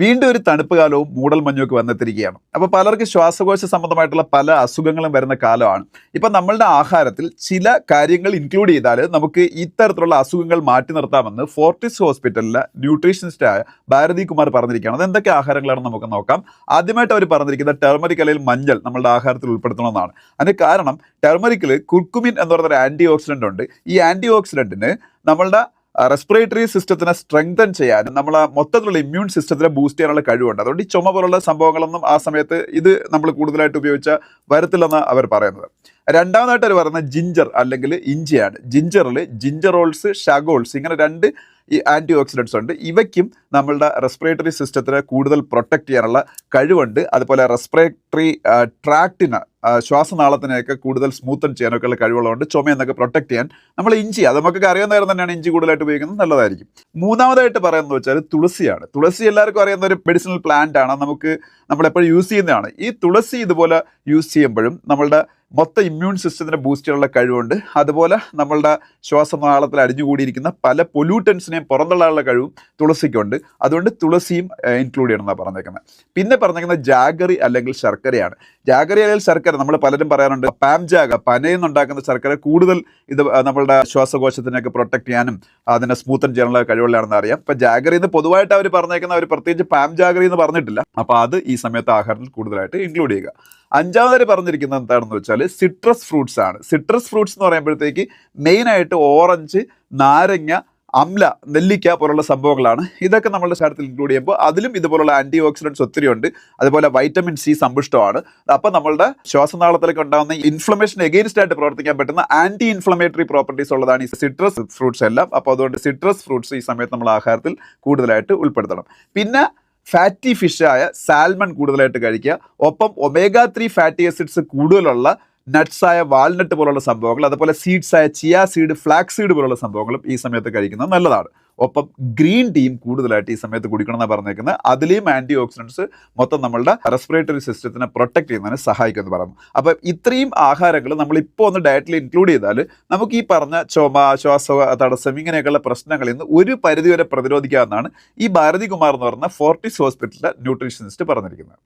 വീണ്ടും ഒരു തണുപ്പ് കാലവും മൂടൽ മഞ്ഞൊക്കെ വന്നെത്തിരിക്കുകയാണ്. അപ്പോൾ പലർക്കും ശ്വാസകോശ സംബന്ധമായിട്ടുള്ള പല അസുഖങ്ങളും വരുന്ന കാലമാണ്. ഇപ്പം നമ്മളുടെ ആഹാരത്തിൽ ചില കാര്യങ്ങൾ ഇൻക്ലൂഡ് ചെയ്താൽ നമുക്ക് ഇത്തരത്തിലുള്ള അസുഖങ്ങൾ മാറ്റി നിർത്താമെന്ന് ഫോർട്ടിസ് ഹോസ്പിറ്റലിലെ ന്യൂട്രീഷനിസ്റ്റായ ഭാരതി കുമാർ പറഞ്ഞിരിക്കുകയാണ്. അത് എന്തൊക്കെ ആഹാരങ്ങളാണ് നമുക്ക് നോക്കാം. ആദ്യമായിട്ട് അവർ പറഞ്ഞിരിക്കുന്ന ടെർമറിക് അല്ലെങ്കിൽ മഞ്ഞൾ നമ്മളുടെ ആഹാരത്തിൽ ഉൾപ്പെടുത്തണമെന്നാണ്. അതിന് കാരണം ടെർമറിക്കിൽ കുർക്കുമിൻ എന്ന് പറയുന്ന ഒരു ആന്റി ഓക്സിഡന്റ് ഉണ്ട്. ഈ ആന്റി ഓക്സിഡന്റിന് നമ്മളുടെ റെസ്പിറേറ്ററി സിസ്റ്റത്തിനെ സ്ട്രെങ്തൻ ചെയ്യാനും നമ്മൾ മൊത്തത്തിലുള്ള ഇമ്മ്യൂൺ സിസ്റ്റത്തിനെ ബൂസ്റ്റ് ചെയ്യാനുള്ള കഴിവുണ്ട്. അതുകൊണ്ട് ഈ ചുമ പോലുള്ള സംഭവങ്ങളൊന്നും ആ സമയത്ത് ഇത് നമ്മൾ കൂടുതലായിട്ട് ഉപയോഗിച്ച വരത്തില്ലെന്ന് അവർ പറയുന്നത്. രണ്ടാമതായിട്ട് അവർ പറയുന്നത് ജിഞ്ചർ അല്ലെങ്കിൽ ഇഞ്ചിയാണ്. ജിഞ്ചറിൽ ജിഞ്ചറോൾസ് ഷഗോൾസ് ഇങ്ങനെ രണ്ട് ഈ ആന്റി ഓക്സിഡൻസ് ഉണ്ട്. ഇവയ്ക്കും നമ്മളുടെ റെസ്പിറേറ്ററി സിസ്റ്റത്തിനെ കൂടുതൽ പ്രൊട്ടക്റ്റ് ചെയ്യാനുള്ള കഴിവുണ്ട്. അതുപോലെ റെസ്പിറേറ്ററി ട്രാക്റ്റിന് ശ്വാസനാളത്തിനെയൊക്കെ കൂടുതൽ സ്മൂത്തൻ ചെയ്യാനൊക്കെ ഉള്ള കഴിവുള്ളതുകൊണ്ട് ചുമയെന്നൊക്കെ പ്രൊട്ടക്ട് ചെയ്യാൻ നമ്മൾ ഇഞ്ചി അത് നമുക്കൊക്കെ അറിയാവുന്ന കാര്യം തന്നെയാണ് ഇഞ്ചി കൂടുതലായിട്ട് ഉപയോഗിക്കുന്നത്. നല്ലതായിരിക്കും. മൂന്നാമതായിട്ട് പറയുന്നത് വെച്ചാൽ തുളസിയാണ്. തുളസി എല്ലാവർക്കും അറിയുന്ന ഒരു മെഡിസിനൽ പ്ലാന്റ് ആണ്. നമുക്ക് നമ്മളെപ്പോഴും യൂസ് ചെയ്യുന്നതാണ്. ഈ തുളസി ഇതുപോലെ യൂസ് ചെയ്യുമ്പോഴും നമ്മളുടെ മൊത്തം ഇമ്മ്യൂൺ സിസ്റ്റത്തിനെ ബൂസ്റ്റ് ചെയ്യാനുള്ള കഴിവുണ്ട്. അതുപോലെ നമ്മളുടെ ശ്വാസനാളത്തിൽ അടിഞ്ഞുകൂടിയിരിക്കുന്ന പല പൊല്യൂട്ടൻസിനെയും പുറന്തള്ളാനുള്ള കഴിവും തുളസിക്കുണ്ട്. അതുകൊണ്ട് തുളസിയും ഇൻക്ലൂഡ് ചെയ്യണമെന്നാണ് പറഞ്ഞേക്കുന്നത്. പിന്നെ പറഞ്ഞേക്കുന്നത് ജാഗറി അല്ലെങ്കിൽ ശർക്കരയാണ്. ജാഗറി അല്ലെങ്കിൽ ശർക്കര നമ്മൾ പലരും പറയാറുണ്ട് പാംജാഗ പനയിൽ നിന്നുണ്ടാക്കുന്ന ശർക്കര കൂടുതൽ ഇത് നമ്മളുടെ ശ്വാസകോശത്തിനൊക്കെ പ്രൊട്ടക്ട് ചെയ്യാനും അതിനെ സ്മൂത്തൻ ചെയ്യാനുള്ള കഴിവുള്ളതാണെന്ന് അറിയാം. ഇപ്പം ജാഗറി എന്ന് പൊതുവായിട്ട് അവർ പറഞ്ഞേക്കുന്ന അവർ പ്രത്യേകിച്ച് പാം ജാഗറി എന്ന് പറഞ്ഞിട്ടില്ല. അപ്പോൾ അത് ഈ സമയത്ത് ആഹാരത്തിൽ കൂടുതലായിട്ട് ഇൻക്ലൂഡ് ചെയ്യുക. അഞ്ചാമതായി പറഞ്ഞിരിക്കുന്നത് എന്താണെന്ന് വെച്ചാൽ സിട്രസ് ഫ്രൂട്ട്സ് ആണ്. സിട്രസ് ഫ്രൂട്ട്സ് എന്ന് പറയുമ്പോഴത്തേക്ക് മെയിനായിട്ട് ഓറഞ്ച് നാരങ്ങ അമ്ല നെല്ലിക്ക പോലുള്ള സംഭവങ്ങളാണ്. ഇതൊക്കെ നമ്മുടെ ശരീരത്തിൽ ഇൻക്ലൂഡ് ചെയ്യുമ്പോൾ അതിലും ഇതുപോലുള്ള ആന്റി ഓക്സിഡൻസ് ഒത്തിരി ഉണ്ട്. അതുപോലെ വൈറ്റമിൻ സി സമ്പുഷ്ടമാണ്. അപ്പോൾ നമ്മളുടെ ശ്വാസനാളത്തിലേക്ക് ഉണ്ടാകുന്ന ഇൻഫ്ലമേഷൻ എഗെയിൻസ്റ്റ് ആയിട്ട് പ്രവർത്തിക്കാൻ പറ്റുന്ന ആന്റി ഇൻഫ്ലമേറ്ററി പ്രോപ്പർട്ടീസ് ഉള്ളതാണ് ഈ സിട്രസ് ഫ്രൂട്ട്സ് എല്ലാം. അപ്പോൾ അതുകൊണ്ട് സിട്രസ് ഫ്രൂട്ട്സ് ഈ സമയത്ത് നമ്മൾ ആഹാരത്തിൽ കൂടുതലായിട്ട് ഉൾപ്പെടുത്തണം. പിന്നെ ഫാറ്റി ഫിഷായ സാൽമൺ കൂടുതലായിട്ട് കഴിക്കുക. ഒപ്പം ഒമേഗ ത്രീ ഫാറ്റി ആസിഡ്സ് കൂടുതലുള്ള നട്ട്സായ വാൽനട്ട് പോലുള്ള സംഭവങ്ങൾ അതുപോലെ സീഡ്സായ ചിയ സീഡ് ഫ്ലാക്സ് സീഡ് പോലുള്ള സംഭവങ്ങളും ഈ സമയത്ത് കഴിക്കുന്നത് നല്ലതാണ്. ഒപ്പം ഗ്രീൻ ടീം കൂടുതലായിട്ട് ഈ സമയത്ത് കുടിക്കണം പറഞ്ഞേക്കുന്നത്. അതിലെയും ആന്റി ഓക്സിഡൻസ് മൊത്തം നമ്മളുടെ റെസ്പിറേറ്ററി സിസ്റ്റത്തിനെ പ്രൊട്ടക്ട് ചെയ്യുന്നതിന് സഹായിക്കുമെന്ന് പറയുന്നു. അപ്പം ഇത്രയും ആഹാരങ്ങൾ നമ്മൾ ഇപ്പോൾ ഒന്ന് ഡയറ്റിൽ ഇൻക്ലൂഡ് ചെയ്താൽ നമുക്ക് ഈ പറഞ്ഞ ചുമ ശ്വാസ തടസ്സം ഇങ്ങനെയൊക്കെയുള്ള പ്രശ്നങ്ങളിൽ നിന്ന് ഒരു പരിധിവരെ പ്രതിരോധിക്കാമെന്നാണ് ഈ ഭാരതി കുമാർ എന്ന് പറഞ്ഞ ഫോർട്ടിസ് ഹോസ്പിറ്റലിലെ ന്യൂട്രീഷനിസ്റ്റ് പറഞ്ഞിരിക്കുന്നത്.